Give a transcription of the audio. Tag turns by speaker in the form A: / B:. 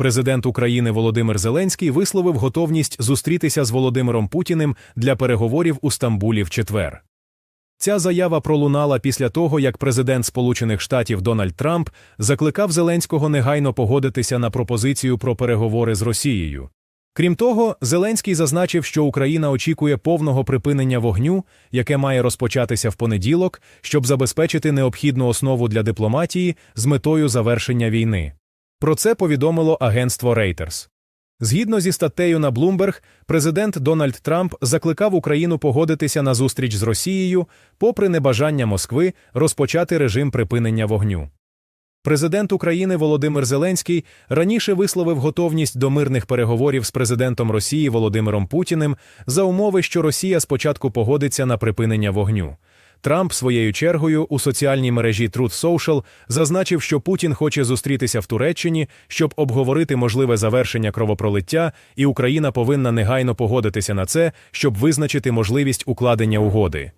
A: Президент України Володимир Зеленський висловив готовність зустрітися з Володимиром Путіним для переговорів у Стамбулі в четвер. Ця заява пролунала після того, як президент Сполучених Штатів Дональд Трамп закликав Зеленського негайно погодитися на пропозицію про переговори з Росією. Крім того, Зеленський зазначив, що Україна очікує повного припинення вогню, яке має розпочатися в понеділок, щоб забезпечити необхідну основу для дипломатії з метою завершення війни. Про це повідомило агентство Reuters. Згідно зі статтею на Bloomberg, президент Дональд Трамп закликав Україну погодитися на зустріч з Росією, попри небажання Москви розпочати режим припинення вогню. Президент України Володимир Зеленський раніше висловив готовність до мирних переговорів з президентом Росії Володимиром Путіним за умови, що Росія спочатку погодиться на припинення вогню. Трамп своєю чергою у соціальній мережі Truth Social зазначив, що Путін хоче зустрітися в Туреччині, щоб обговорити можливе завершення кровопролиття, і Україна повинна негайно погодитися на це, щоб визначити можливість укладення угоди.